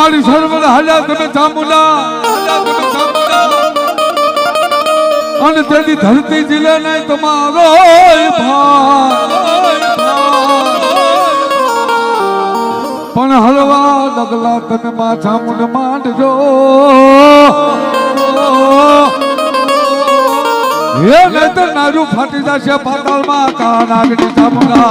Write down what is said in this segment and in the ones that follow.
મારી સર્વર હાલ્યા તમે ચામુંડા. અને તેની ધરતી જીલે નહીં તમારો પણ હળવા ડગલા તમે મા ચામુંડ માંડજો. હે નહીં તો નારું ફાટી જશે પાતાળમાં કા નાગની ચામુંડા.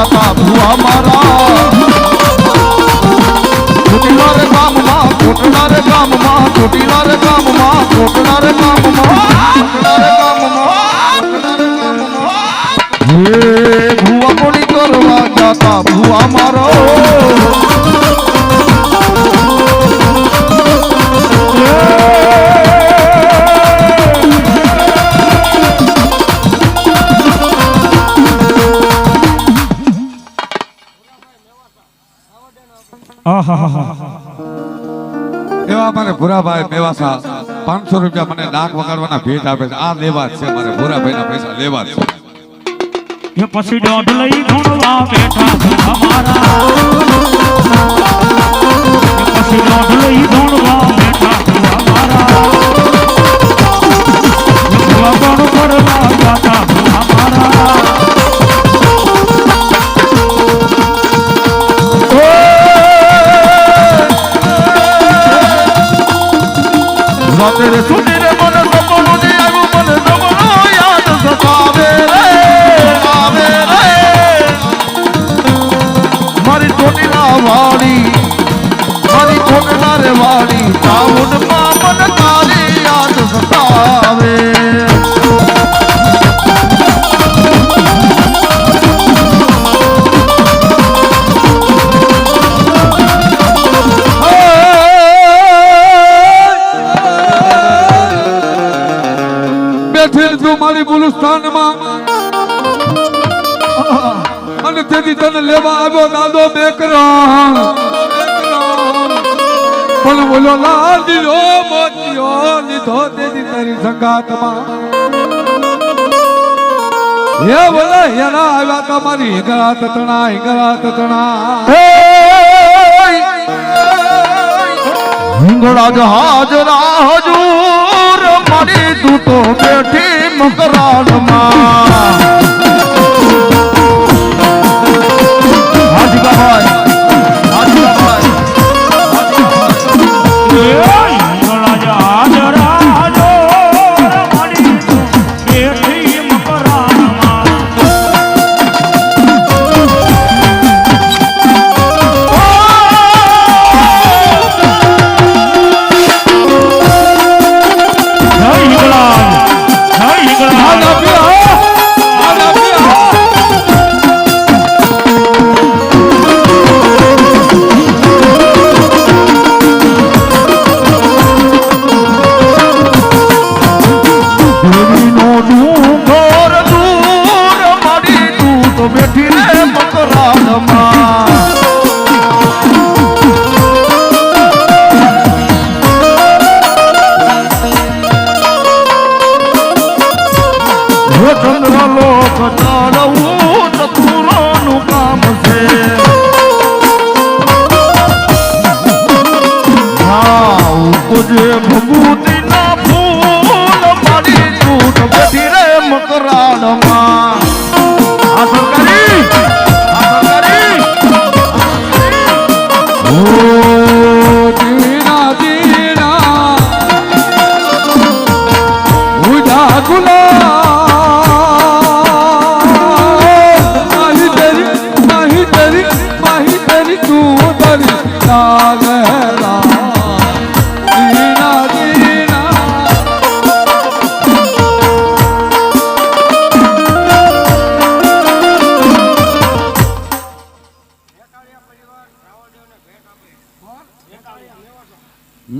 લોય હે મારી ડાકો મારી જુગ પેલાની મારી જોગડે હે ભુવા પણ કરવા ગયા તા ભુવા મારા ભુવા પણ કરવા ગયા તા ભુવા મારા કોટીલા રે ગામમાં કોટડા રે ગામમાં કોટીલા રે ગામમાં કોટડા રે ગામમાં કોટડા રે ગામમાં કોટડા રે ગામમાં હે ભુવા કોણી કરવા ગયા તા ભુવા મારો એવા મારે ભૂરાભાઈ મેવાસા પાંચસો રૂપિયા મને ડાક વગાડવાના ભેટ આપે છે. આ લેવા છે મારે ભૂરાભાઈ ના પૈસા, લેવા છે. પછી દોઢ લઈ ગુણવા બેઠા પછી દોઢ લઈ ગુણવા બેઠા મારી બુલુસ્તાનમાં અને તેથી તને લેવા આવ્યો દાદો બેકરાણ પણ બોલો મોતિયો લીધો તેથી તારી સંગાતમાં હે બોલે હેરા આવ્યા તમારી હિંગળા તતણા હિંગળા તતણા હિંગળા જહાજ હજુર મારી તું તો બેઠી મકરાનમાં.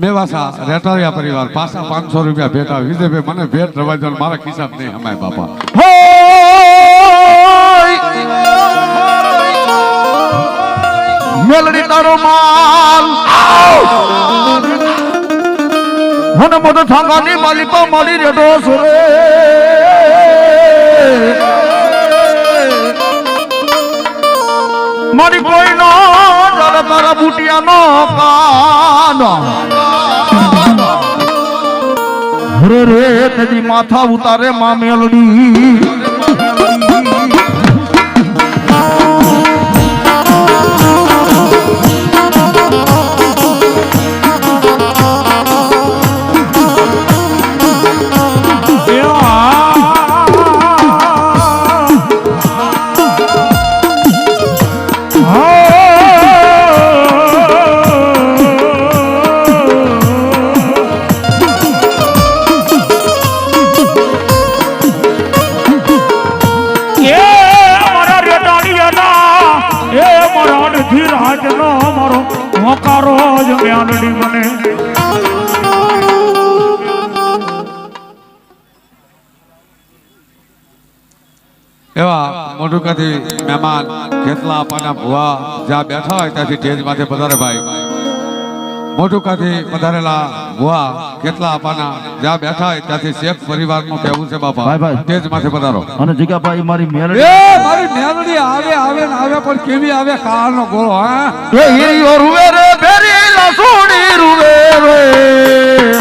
મેવાસા રેટારિયા પરિવાર, પાછા પાંચસો રૂપિયા ભેટ આવી. વિજયભાઈ મને ભેટ રવા દો મારા ખિસ્સામાં નહીં હમાય, બાપા. મેલડી તારો માલ! મને મોટો થાંગાની માલિકો મળી રેડો સુરે. મારી કોઈ નો તારા તારા બુટિયાનો કાન. હરે રે તેજી માથા ઉતારે માં મારા નો મારો હોકારો જ મ્યાલડી બને. એવા મોઢુકાથી મહેમાન ખેતલા આપવાના ભુવા જ્યાં બેઠા હોય ત્યાંથી સ્ટેજ માથે પધારે ભાઈ. મોઢુકાથી પધારેલા ભુવા કેટલા આપાના જ્યાં બેઠા હોય ત્યાંથી શેખ પરિવારનું કહેવું છે બાપા. ભાઈ, ભાઈ. તેજ માથે પધારો. અને જીગાભાઈ મારી મેલડી. એ મારી મેલડી આવે આવે ને આવે પણ કેવી આવે? કાળનો ગોળો હા? એ રૂવે રે બેરી લસુડી રૂવે રે.